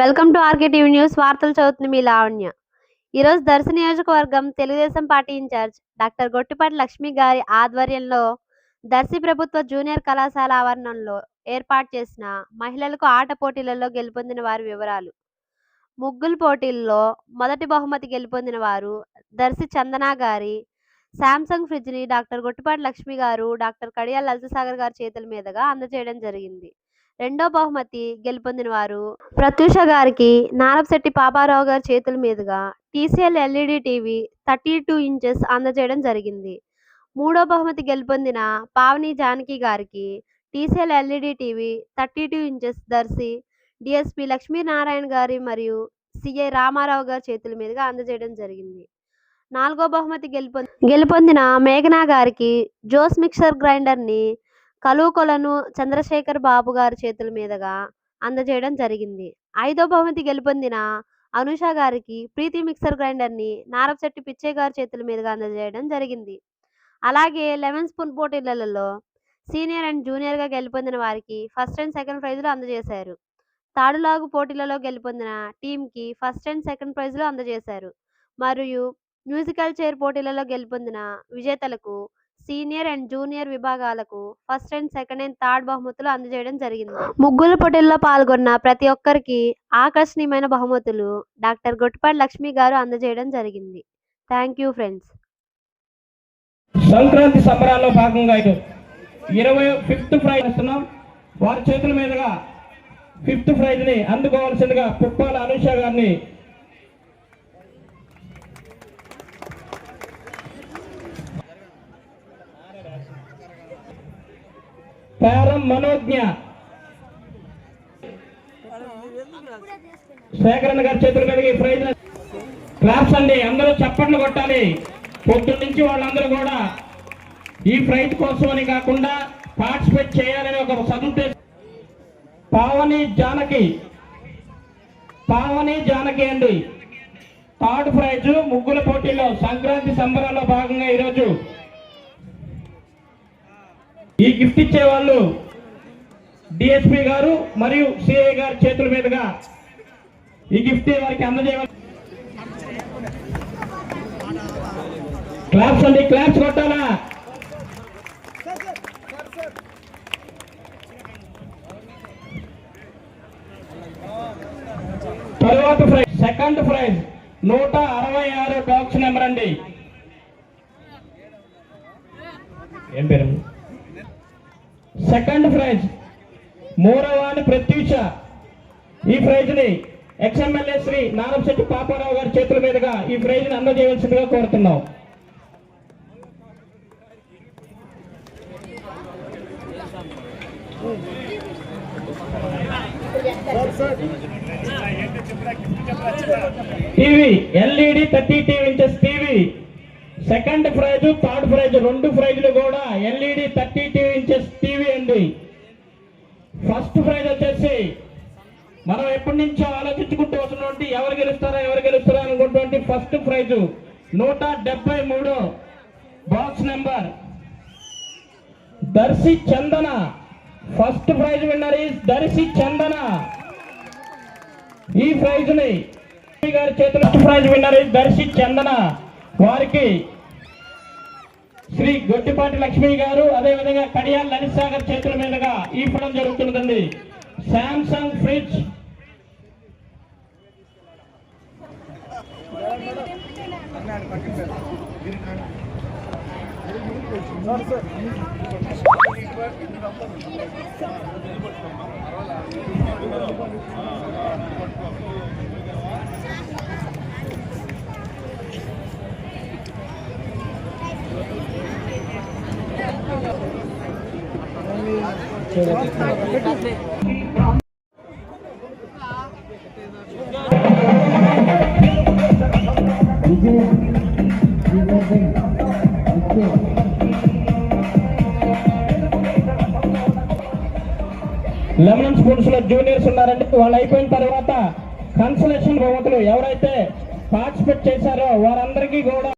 Welcome to RK TV news వార్తలు చదువుతుంది మీ లావణ్య. ఈరోజు దర్శి నియోజకవర్గం Telugudesam party incharge doctor Gottipati Lakshmi గారి ఆధ్వర్యంలో దర్శి ప్రభుత్వ జూనియర్ కళాశాల ఆవరణంలో ఏర్పాటు చేసిన మహిళలకు ఆట పోటీలలో గెలుపొందిన వారి వివరాలు. ముగ్గులు పోటీల్లో మొదటి బహుమతి గెలుపొందిన వారు దర్శి చందన గారి శాంసంగ్ ఫ్రిడ్జ్ని డాక్టర్ గొట్టిపాటి లక్ష్మి గారు డాక్టర్ కడియాల్ లలితసాగర్ గారి చేతుల మీదుగా అందజేయడం జరిగింది. రెండో బహుమతి గెలుపొందిన వారు ప్రత్యూష గారికి నారపశెట్టి పాపారావు గారి చేతుల మీదుగా TCL LED TV thirty two inches అందజేయడం జరిగింది. మూడో బహుమతి గెలుపొందిన పావని జానకి గారికి TCL LED TV thirty two inches Darsi DSP Lakshminarayana గారి మరియు సిఐ రామారావు గారి చేతుల మీదుగా అందజేయడం జరిగింది. నాలుగో బహుమతి గెలుపొంది గెలుపొందిన మేఘనా గారికి జోస్ మిక్సర్ గ్రైండర్ని కలువకొలను చంద్రశేఖర్ బాబు గారి చేతుల మీదుగా అందజేయడం జరిగింది. ఐదో బహుమతి గెలుపొందిన అనుష గారికి ప్రీతి మిక్సర్ గ్రైండర్ని నారపశెట్టి పిచ్చయ్య గారి చేతుల మీదుగా అందజేయడం జరిగింది. అలాగే లెమన్ స్పూన్ పోటీలలో సీనియర్ అండ్ జూనియర్గా గెలుపొందిన వారికి ఫస్ట్ అండ్ సెకండ్ ప్రైజులు అందజేశారు. తాడులాగు పోటీలలో గెలుపొందిన టీంకి ఫస్ట్ అండ్ సెకండ్ ప్రైజులు అందజేశారు. మరియు మ్యూజికల్ చైర్ పోటీలలో గెలుపొందిన విజేతలకు సీనియర్ అండ్ జూనియర్ విభాగాలకు first and second and third బహుమతులు అందజేయడం జరిగింది. ముగ్గుల పోటీల్లో పాల్గొన్న ప్రతి ఒక్కరికి ఆకర్షణీయమైన బహుమతులు డాక్టర్ గొట్టిపాటి లక్ష్మి గారు అందజేయడం జరిగింది. Thank you friends. సంక్రాంతి సంబరాల్లో భాగంగా ఇటు ఇరవై ఫిఫ్త్ ప్రైజ్ ఇస్తున్నాం వారి చేతుల మీదుగా ఫిఫ్త్ ప్రైజ్ని అందుకోవాల్సిందిగా పుప్పాల అనుష గారిని పేరం మనోజ్ఞ. శేఖరన్న గారి చేతుల మీదుగా ప్రైజ్ క్లాప్స్ అండి అందరూ చప్పట్లు కొట్టాలి. పొద్దున్న నుంచి వాళ్ళందరూ కూడా ఈ ప్రైజ్ కోసం అని కాకుండా పార్టిసిపేట్ చేయాలని ఒక సదుద్దేశం. పావని జానకి. పావని జానకి అండి. థర్డ్ ప్రైజ్ ముగ్గుల పోటీలో సంక్రాంతి సంబరాల్లో భాగంగా ఈరోజు ఈ గిఫ్ట్ ఇచ్చే వాళ్ళు డిఎస్పి గారు మరియు సిఐ గారి చేతుల మీదుగా ఈ గిఫ్ట్ వారికి అందజేయాలి క్లాప్స్ అండి క్లాప్స్ కొట్టాలా? తర్వాత ప్రైజ్ సెకండ్ ప్రైజ్ నూట అరవై ఆరు బాక్స్ నెంబర్ అండి. ఏం పేరు? సెకండ్ ప్రైజ్ మూడవ ప్రత్యూష. ఈ ప్రైజ్ని ఎక్స్ఎమ్మెల్యే శ్రీ నారంశెట్టి పాపారావు గారి చేతుల మీదుగా ఈ ప్రైజ్ని అందజేయవలసిందిగా కోరుతున్నాం. TV LED thirty TV TV second prize third prize రెండు ప్రైజ్లు కూడా LED thirty TV inches TV అండి. ఫస్ట్ ప్రైజ్ వచ్చేసి మనం ఎప్పటి నుంచో ఆలోచించుకుంటూ వస్తున్నటువంటి ఎవరు గెలుస్తారా ఎవరు గెలుస్తారా అనుకుంటువంటి ఫస్ట్ ప్రైజ్ నూట డెబ్బై మూడు box number. Darsi Chandana. First prize winner is Darsi Chandana. ఈ ప్రైజ్ని గారి చేతిలో prize winner is Darsi Chandana. వారికి శ్రీ గొట్టిపాటి లక్ష్మి గారు అదేవిధంగా కడియాల్ లలిత్ సాగర్ చేతుల మీదుగా ఇవ్వడం జరుగుతుందండి శాంసంగ్ ఫ్రిడ్జ్ లెమన్ స్కూల్స్లో జూనియర్స్ ఉన్నారండి. వాళ్ళు అయిపోయిన తర్వాత కన్సలేషన్ బహుమతులు ఎవరైతే పార్టిసిపేట్ చేశారో వారందరికీ కూడా